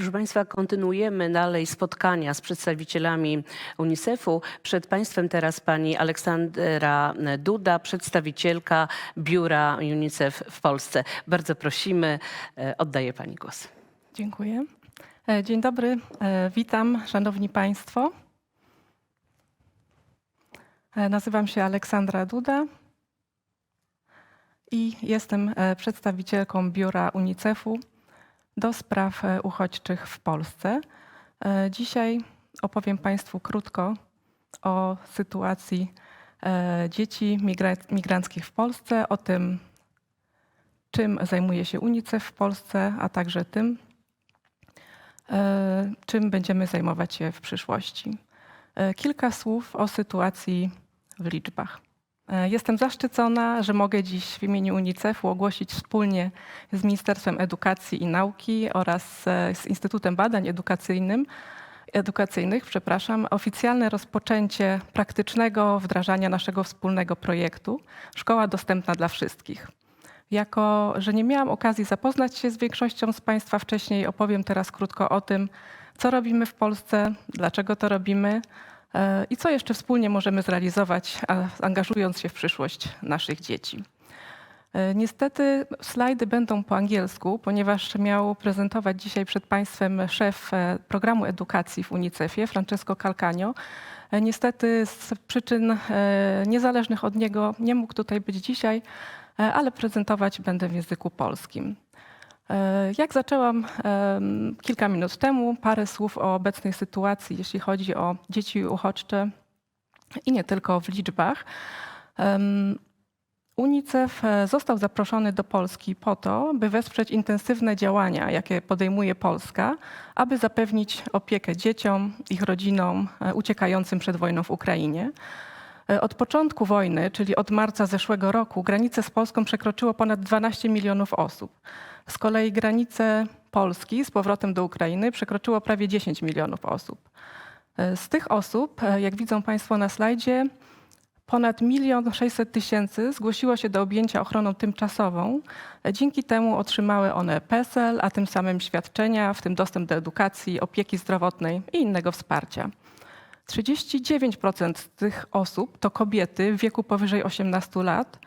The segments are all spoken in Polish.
Proszę Państwa, kontynuujemy dalej spotkania z przedstawicielami UNICEF-u. Przed Państwem teraz pani Aleksandra Duda, przedstawicielka biura UNICEF w Polsce. Bardzo prosimy, e, oddaję Pani głos. Dziękuję. E, Dzień dobry, e, witam Szanowni Państwo. Nazywam się Aleksandra Duda i jestem przedstawicielką biura UNICEF-u do spraw e, uchodźczych w Polsce. E, Dzisiaj opowiem Państwu krótko o sytuacji e, dzieci migra- migranckich w Polsce, o tym, czym zajmuje się UNICEF w Polsce, a także tym, czym będziemy zajmować się w przyszłości. Kilka słów o sytuacji w liczbach. E, Jestem zaszczycona, że mogę dziś w imieniu UNICEF-u ogłosić wspólnie z Ministerstwem Edukacji i Nauki oraz e, z Instytutem Badań Edukacyjnym, Edukacyjnych przepraszam, oficjalne rozpoczęcie praktycznego wdrażania naszego wspólnego projektu Szkoła dostępna dla wszystkich. Jako, że nie miałam okazji zapoznać się z większością z Państwa wcześniej, opowiem teraz krótko o tym, co robimy w Polsce, dlaczego to robimy i co jeszcze wspólnie możemy zrealizować, angażując się w przyszłość naszych dzieci. E, Niestety slajdy będą po angielsku, ponieważ miał prezentować dzisiaj przed Państwem szef e, programu edukacji w UNICEF-ie, Francesco Calcagno. E, Niestety z przyczyn e, niezależnych od niego nie mógł tutaj być dzisiaj, e, ale prezentować będę w języku polskim. E, Jak zaczęłam kilka minut temu, parę słów o obecnej sytuacji, jeśli chodzi o dzieci uchodźcze i nie tylko w liczbach. UNICEF e, został zaproszony do Polski po to, by wesprzeć intensywne działania, jakie podejmuje Polska, aby zapewnić opiekę dzieciom, ich rodzinom e, uciekającym przed wojną w Ukrainie. E, Od początku wojny, czyli od marca zeszłego roku, granice z Polską przekroczyło ponad 12 milionów osób. Z kolei granice Polski z powrotem do Ukrainy przekroczyło prawie 10 milionów osób. E, Z tych osób, e, jak widzą Państwo na slajdzie, ponad 1 600 tysięcy zgłosiło się do objęcia ochroną tymczasową. Dzięki temu otrzymały one PESEL, a tym samym świadczenia, w tym dostęp do edukacji, opieki zdrowotnej i innego wsparcia. 39% z tych osób to kobiety w wieku powyżej 18 lat.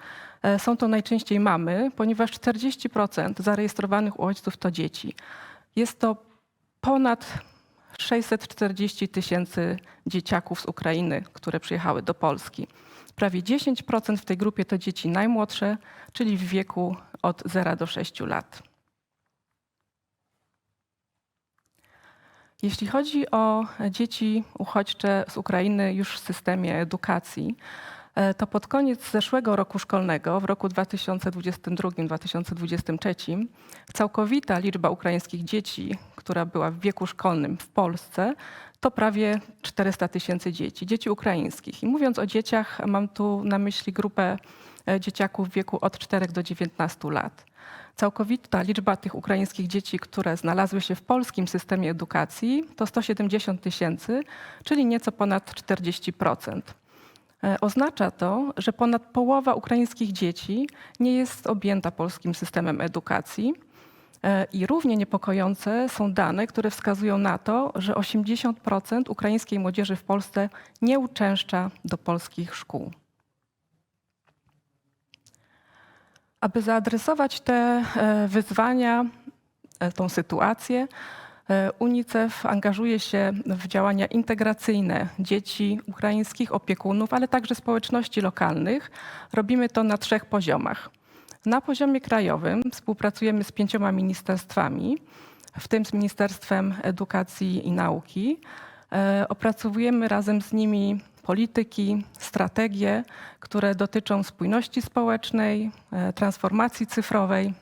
E, Są to najczęściej mamy, ponieważ 40% zarejestrowanych uchodźców to dzieci. Jest to ponad 640 tysięcy dzieciaków z Ukrainy, które przyjechały do Polski. Prawie 10% w tej grupie to dzieci najmłodsze, czyli w wieku od 0 do 6 lat. Jeśli chodzi o dzieci uchodźcze z Ukrainy już w systemie edukacji, to pod koniec zeszłego roku szkolnego, w roku 2022-2023, całkowita liczba ukraińskich dzieci, która była w wieku szkolnym w Polsce, to prawie 400 tysięcy dzieci, dzieci ukraińskich. I mówiąc o dzieciach, mam tu na myśli grupę e, dzieciaków w wieku od 4 do 19 lat. Całkowita liczba tych ukraińskich dzieci, które znalazły się w polskim systemie edukacji, to 170 tysięcy, czyli nieco ponad 40%. E, Oznacza to, że ponad połowa ukraińskich dzieci nie jest objęta polskim systemem edukacji. E, I równie niepokojące są dane, które wskazują na to, że 80% ukraińskiej młodzieży w Polsce nie uczęszcza do polskich szkół. Aby zaadresować te e, wyzwania, tą sytuację, UNICEF angażuje się w działania integracyjne dzieci ukraińskich, opiekunów, ale także społeczności lokalnych. Robimy to na trzech poziomach. Na poziomie krajowym współpracujemy z pięcioma ministerstwami, w tym z Ministerstwem Edukacji i Nauki. E, Opracowujemy razem z nimi polityki, strategie, które dotyczą spójności społecznej, e, transformacji cyfrowej,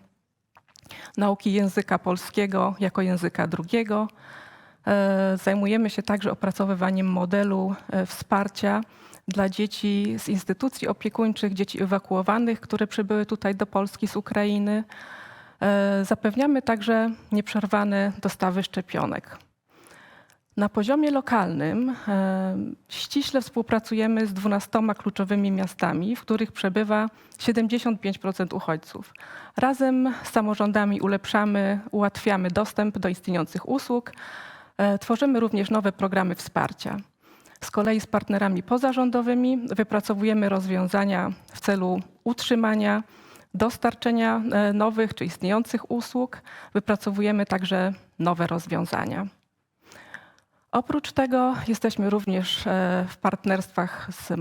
nauki języka polskiego jako języka drugiego. E, Zajmujemy się także opracowywaniem modelu e, wsparcia dla dzieci z instytucji opiekuńczych, dzieci ewakuowanych, które przybyły tutaj do Polski z Ukrainy. E, Zapewniamy także nieprzerwane dostawy szczepionek. Na poziomie lokalnym e, ściśle współpracujemy z 12 kluczowymi miastami, w których przebywa 75% uchodźców. Razem z samorządami ulepszamy, ułatwiamy dostęp do istniejących usług, e, tworzymy również nowe programy wsparcia. Z kolei z partnerami pozarządowymi wypracowujemy rozwiązania w celu utrzymania, dostarczenia e, nowych czy istniejących usług. Wypracowujemy także nowe rozwiązania. Oprócz tego jesteśmy również e, w partnerstwach z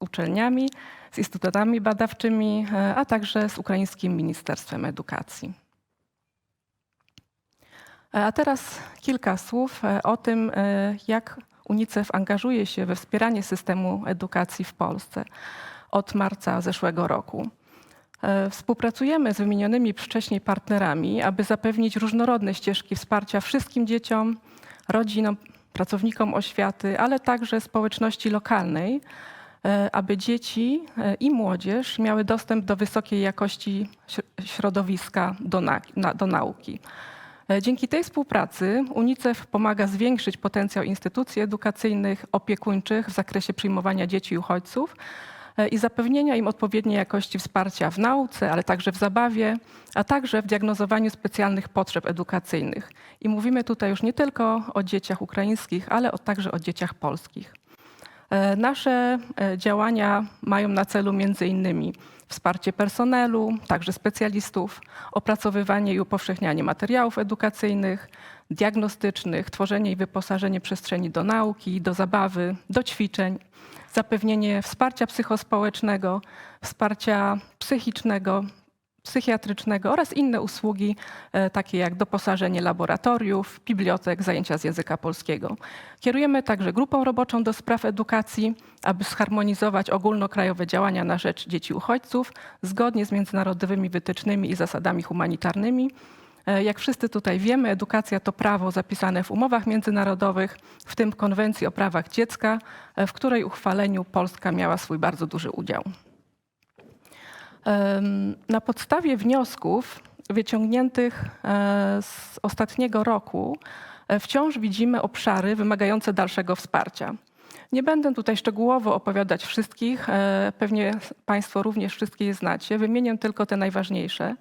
uczelniami, z instytutami badawczymi, e, a także z Ukraińskim Ministerstwem Edukacji. E, A teraz kilka słów o tym, jak UNICEF angażuje się we wspieranie systemu edukacji w Polsce od marca zeszłego roku. Współpracujemy z wymienionymi wcześniej partnerami, aby zapewnić różnorodne ścieżki wsparcia wszystkim dzieciom, rodzinom, pracownikom oświaty, ale także społeczności lokalnej, e, aby dzieci e, i młodzież miały dostęp do wysokiej jakości śr- środowiska do, na, do nauki. E, Dzięki tej współpracy UNICEF pomaga zwiększyć potencjał instytucji edukacyjnych, opiekuńczych w zakresie przyjmowania dzieci i uchodźców i zapewnienia im odpowiedniej jakości wsparcia w nauce, ale także w zabawie, a także w diagnozowaniu specjalnych potrzeb edukacyjnych. I mówimy tutaj już nie tylko o dzieciach ukraińskich, ale także o dzieciach polskich. E, Nasze e, działania mają na celu innymi wsparcie personelu, także specjalistów, opracowywanie i upowszechnianie materiałów edukacyjnych, diagnostycznych, tworzenie i wyposażenie przestrzeni do nauki, do zabawy, do ćwiczeń, zapewnienie wsparcia psychospołecznego, wsparcia psychicznego, psychiatrycznego oraz inne usługi, e, takie jak doposażenie laboratoriów, bibliotek, zajęcia z języka polskiego. Kierujemy także grupą roboczą do spraw edukacji, aby zharmonizować ogólnokrajowe działania na rzecz dzieci uchodźców zgodnie z międzynarodowymi wytycznymi i zasadami humanitarnymi. E, Jak wszyscy tutaj wiemy, edukacja to prawo zapisane w umowach międzynarodowych, w tym Konwencji o prawach dziecka, e, w której uchwaleniu Polska miała swój bardzo duży udział. Na podstawie wniosków wyciągniętych e, z ostatniego roku wciąż widzimy obszary wymagające dalszego wsparcia. Nie będę tutaj szczegółowo opowiadać wszystkich, pewnie Państwo również wszystkie je znacie. Wymienię tylko te najważniejsze.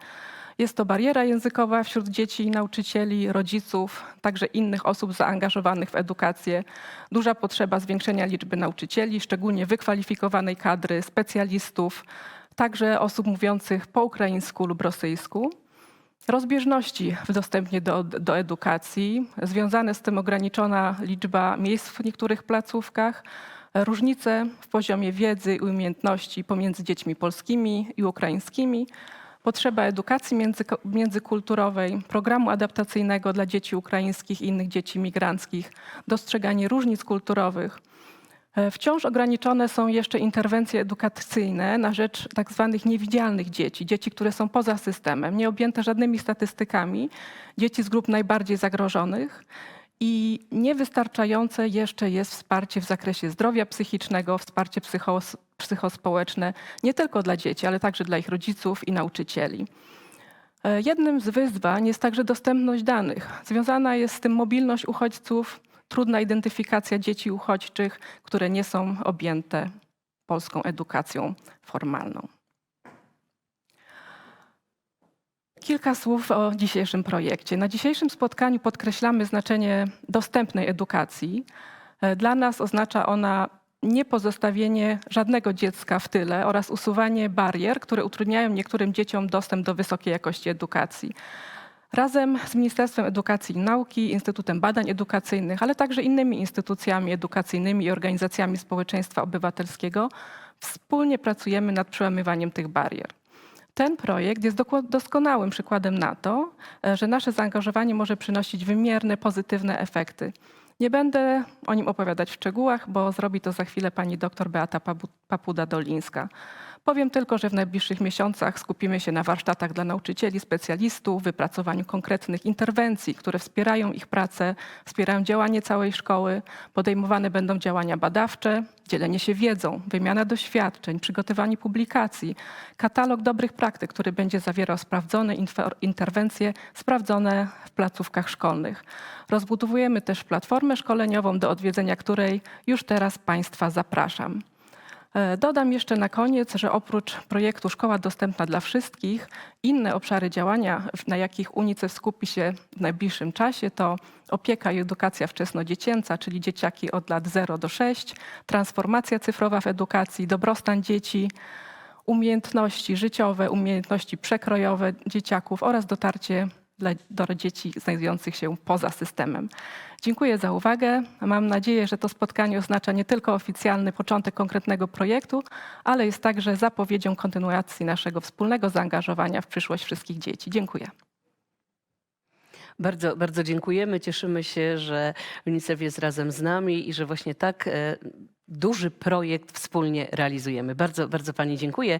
Jest to bariera językowa wśród dzieci nauczycieli, rodziców, także innych osób zaangażowanych w edukację. Duża potrzeba zwiększenia liczby nauczycieli, szczególnie wykwalifikowanej kadry, specjalistów, także osób mówiących po ukraińsku lub rosyjsku. Rozbieżności w dostępie do, do edukacji, związane z tym ograniczona liczba miejsc w niektórych placówkach, różnice w poziomie wiedzy i umiejętności pomiędzy dziećmi polskimi i ukraińskimi, potrzeba edukacji międzykulturowej, programu adaptacyjnego dla dzieci ukraińskich i innych dzieci migranckich, dostrzeganie różnic kulturowych. E, Wciąż ograniczone są jeszcze interwencje edukacyjne na rzecz tak zwanych niewidzialnych dzieci, dzieci, które są poza systemem, nie objęte żadnymi statystykami, dzieci z grup najbardziej zagrożonych i niewystarczające jeszcze jest wsparcie w zakresie zdrowia psychicznego, wsparcie psychos- psychospołeczne nie tylko dla dzieci, ale także dla ich rodziców i nauczycieli. E, Jednym z wyzwań jest także dostępność danych. Związana jest z tym mobilność uchodźców, trudna identyfikacja dzieci uchodźczych, które nie są objęte polską edukacją formalną. Kilka słów o dzisiejszym projekcie. Na dzisiejszym spotkaniu podkreślamy znaczenie dostępnej edukacji. E, Dla nas oznacza ona nie pozostawienie żadnego dziecka w tyle oraz usuwanie barier, które utrudniają niektórym dzieciom dostęp do wysokiej jakości edukacji. Razem z Ministerstwem Edukacji i Nauki, Instytutem Badań Edukacyjnych, ale także innymi instytucjami edukacyjnymi i organizacjami społeczeństwa obywatelskiego wspólnie pracujemy nad przełamywaniem tych barier. Ten projekt jest doskonałym przykładem na to, e, że nasze zaangażowanie może przynosić wymierne, pozytywne efekty. Nie będę o nim opowiadać w szczegółach, bo zrobi to za chwilę pani dr Beata Papuda-Dolińska. Powiem tylko, że w najbliższych miesiącach skupimy się na warsztatach dla nauczycieli, specjalistów, wypracowaniu konkretnych interwencji, które wspierają ich pracę, wspierają działanie całej szkoły. Podejmowane będą działania badawcze, dzielenie się wiedzą, wymiana doświadczeń, przygotowanie publikacji, katalog dobrych praktyk, który będzie zawierał sprawdzone interwencje sprawdzone w placówkach szkolnych. Rozbudowujemy też platformę szkoleniową, do odwiedzenia której już teraz Państwa zapraszam. E, Dodam jeszcze na koniec, że oprócz projektu Szkoła Dostępna dla Wszystkich, inne obszary działania, na jakich UNICEF skupi się w najbliższym czasie, to opieka i edukacja wczesnodziecięca, czyli dzieciaki od lat 0 do 6, transformacja cyfrowa w edukacji, dobrostan dzieci, umiejętności życiowe, umiejętności przekrojowe dzieciaków oraz dotarcie dla, dzieci znajdujących się poza systemem. Dziękuję za uwagę. Mam nadzieję, że to spotkanie oznacza nie tylko oficjalny początek konkretnego projektu, ale jest także zapowiedzią kontynuacji naszego wspólnego zaangażowania w przyszłość wszystkich dzieci. Dziękuję. Bardzo, bardzo dziękujemy. Cieszymy się, że UNICEF jest razem z nami i że właśnie tak e, duży projekt wspólnie realizujemy. Bardzo, bardzo Pani dziękuję.